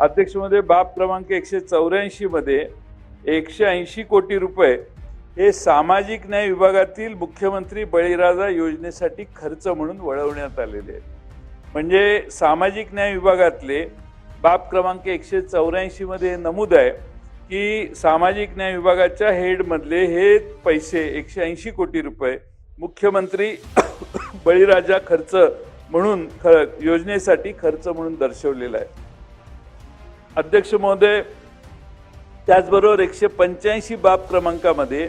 अध्यक्षमध्ये बाब क्रमांक एकशे चौऱ्याऐंशीमध्ये एकशे ऐंशी कोटी रुपये हे सामाजिक न्याय विभागातील मुख्यमंत्री बळीराजा योजनेसाठी खर्च म्हणून वळवण्यात आलेले आहेत. म्हणजे सामाजिक न्याय विभागातले बाब क्रमांक एकशे चौऱ्याऐंशीमध्ये नमूद आहे की सामाजिक न्याय विभागाच्या हेडमधले हे पैसे एकशे ऐंशी कोटी रुपये मुख्यमंत्री बळीराजा खर्च म्हणून ख योजनेसाठी खर्च म्हणून दर्शवलेला आहे. अध्यक्ष महोदय त्याचबरोबर एकशे पंच्याऐंशी बाब क्रमांकामध्ये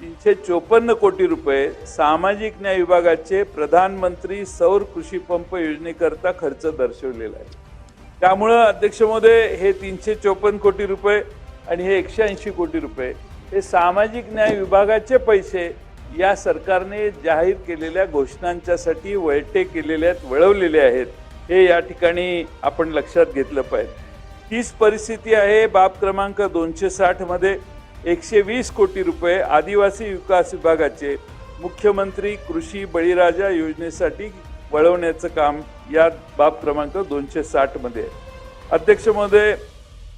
तीनशे चोपन्न कोटी रुपये सामाजिक न्याय विभागाचे प्रधानमंत्री सौर कृषी पंप योजनेकरता खर्च दर्शवलेला आहे. त्यामुळं अध्यक्ष महोदय हे तीनशे चोपन्न कोटी रुपये आणि हे एकशे ऐंशी कोटी रुपये हे सामाजिक न्याय विभागाचे पैसे या सरकारने जाहीर केलेल्या घोषणांच्यासाठी वळटे केलेल्या आहेत वळवलेले आहेत. हे या ठिकाणी आपण लक्षात घेतलं पाहिजे. हीच परिस्थिती आहे. बाब क्रमांक दोनशे साठमध्ये एकशे वीस कोटी रुपये आदिवासी विकास विभागाचे मुख्यमंत्री कृषी बळीराजा योजनेसाठी वळवण्याचं काम या बाब क्रमांक दोनशे साठमध्ये आहे अध्यक्ष महोदय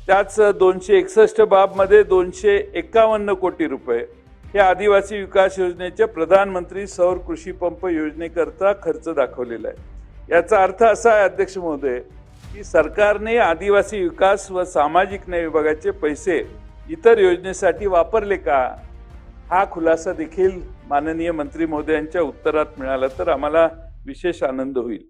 त्याच दोनशे एकसष्ट बाबमध्ये दोनशे एकावन्न कोटी रुपये हे आदिवासी विकास योजनेच्या प्रधानमंत्री सौर कृषी पंप योजनेकरता खर्च दाखवलेला आहे. याचा अर्थ असा आहे अध्यक्ष महोदय की सरकारने आदिवासी विकास व सामाजिक न्याय विभागाचे पैसे इतर योजनेसाठी वापरले का? हा खुलासा देखील माननीय मंत्री महोदयांच्या उत्तरात मिळाला तर आम्हाला विशेष आनंद होईल.